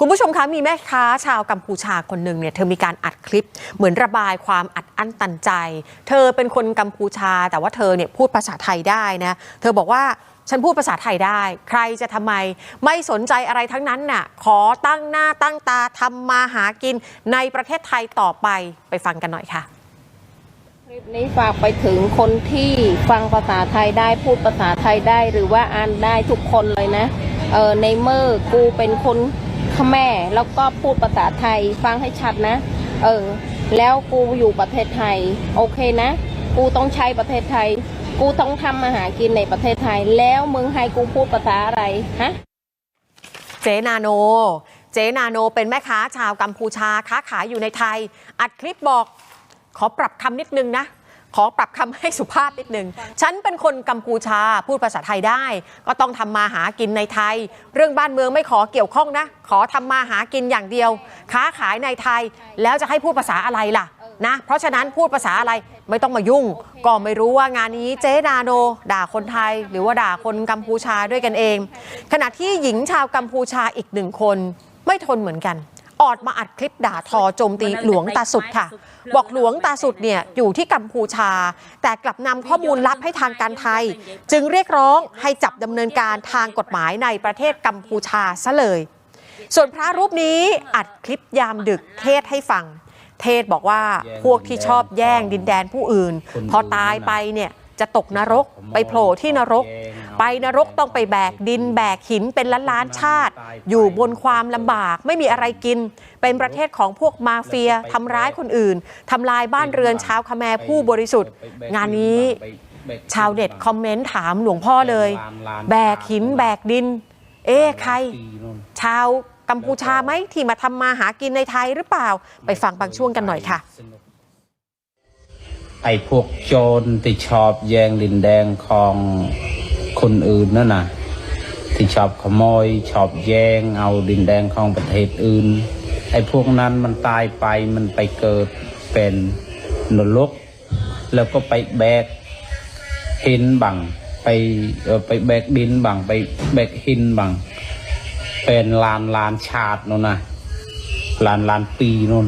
คุณผู้ชมคะมีแม่ค้าชาวกัมพูชาคนหนึ่งเนี่ยเธอมีการอัดคลิปเหมือนระบายความอัดอั้นตันใจ เธอเป็นคนกัมพูชา แต่ว่าเธอเนี่ยพูดภาษาไทยได้นะเธอบอกว่าฉันพูดภาษาไทยได้ ใครจะทำไม ไม่สนใจอะไรทั้งนั้นน่ะ ขอตั้งหน้าตั้งตาทำมาหากินในประเทศไทยต่อไปไปฟังกันหน่อยค่ะ คลิปนี้ฝากไปถึงคนที่ฟังภาษาไทยได้พูดภาษาไทยได้หรือว่าอ่านได้ทุกคนเลยนะ เออในเมื่อกูเป็นคน ขแม่แล้วก็พูดภาษาไทยฟังให้ชัดนะ เออ แล้วกูอยู่ประเทศไทย โอเคนะ กูต้องใช้ประเทศไทย กูต้องทำมาหากินในประเทศไทย แล้วมึงให้กูพูดภาษาอะไรฮะเจนาโน เจนาโนเป็นแม่ค้าชาวกัมพูชาค้าขายอยู่ในไทย อัดคลิปบอก ขอปรับคำนิดนึงนะ ขอปรับคำให้สุภาพนิดนึง ฉันเป็นคนกัมพูชาพูดภาษาไทยได้ ก็ต้องทำมาหากินในไทย เรื่องบ้านเมืองไม่ขอเกี่ยวข้องนะ ขอทำมาหากินอย่างเดียว ค้าขายในไทย แล้วจะให้พูดภาษาอะไรล่ะนะเพราะฉะนั้นพูดภาษาอะไรไม่ต้องมายุ่ง ก็ไม่รู้ว่างานนี้เจ๊นาโน ด่าคนไทย หรือว่าด่าคนกัมพูชาด้วยกันเอง ขณะที่หญิงชาวกัมพูชาอีกหนึ่งคนไม่ทนเหมือนกัน ออดมาอัดคลิปด่าทอโจมตีหลวงตาสุดค่ะ บอกหลวงตาสุดเนี่ยอยู่ที่กัมพูชา แต่กลับนำข้อมูลลับให้ทางการไทย จึงเรียกร้องให้จับดำเนินการทางกฎหมายในประเทศกัมพูชาซะเลย ส่วนพระรูปนี้อัดคลิปยามดึกเทศให้ฟัง เทศบอกว่าพวกที่ชอบแย่งดินแดนผู้อื่น พอตายไปเนี่ย จะตกนรกไปโผล่ที่นรก ไปนรกต้องไปแบกดินแบกหินเป็นล้านล้านๆชาติ อยู่บนความลำบากไม่มีอะไรกิน เป็นประเทศของพวกมาเฟียทำร้ายคนอื่นทำลายบ้านเรือนชาวคแมร์ผู้บริสุทธิ์ งานนี้ชาวเน็ตคอมเมนต์ถามหลวงพ่อเลย แบกหินแบกดิน เอ๊ะใคร ชาวกัมพูชาไหมที่มาทำมาหากินในไทยหรือเปล่า ไปฟังบางช่วงกันหน่อยค่ะ ไอ้พวกโจรที่ชอบแย่งดินแดงของคนอื่นนั่นน่ะที่ชอบขโมยชอบแย่งเอาดินแดงของประเทศอื่น ไอ้พวกนั้นมันตายไปมันไปเกิดเป็นนรก แล้วก็ไปแบกหินบังไปไปแบกดินบังไปแบกหินบังเป็นลานลานชาตินู่นนะลานลานปีนู่น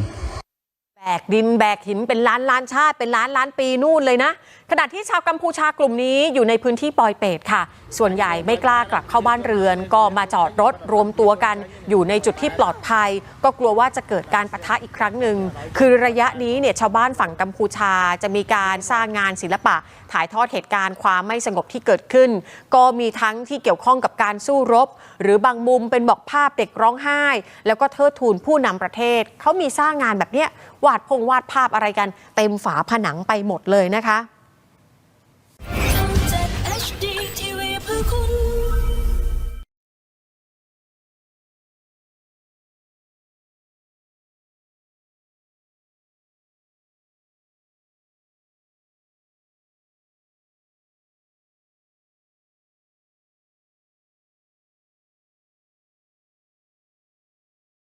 แบกดินแบกหินเป็นล้านล้านชาติเป็นล้านล้านปีนู่นเลยนะ ขณะที่ชาวกัมพูชากลุ่มนี้อยู่ในพื้นที่ปอยเปตค่ะ ส่วนใหญ่ไม่กล้ากลับเข้าบ้านเรือน ก็มาจอดรถรวมตัวกัน อยู่ในจุดที่ปลอดภัย ก็กลัวว่าจะเกิดการปะทะอีกครั้งหนึ่งคือระยะนี้เนี่ยชาวบ้านฝั่งกัมพูชาจะมีการสร้างงานศิลปะ ถ่ายทอดเหตุการณ์ความไม่สงบที่เกิดขึ้น ก็มีทั้งที่เกี่ยวข้องกับการสู้รบ หรือบางมุมเป็นบอกภาพเด็กร้องไห้ แล้วก็เทิดทูนผู้นำประเทศเขามีสร้างงานแบบเนี้ย วาดพงวาดภาพอะไรกัน เต็มฝาผนังไปหมดเลยนะคะ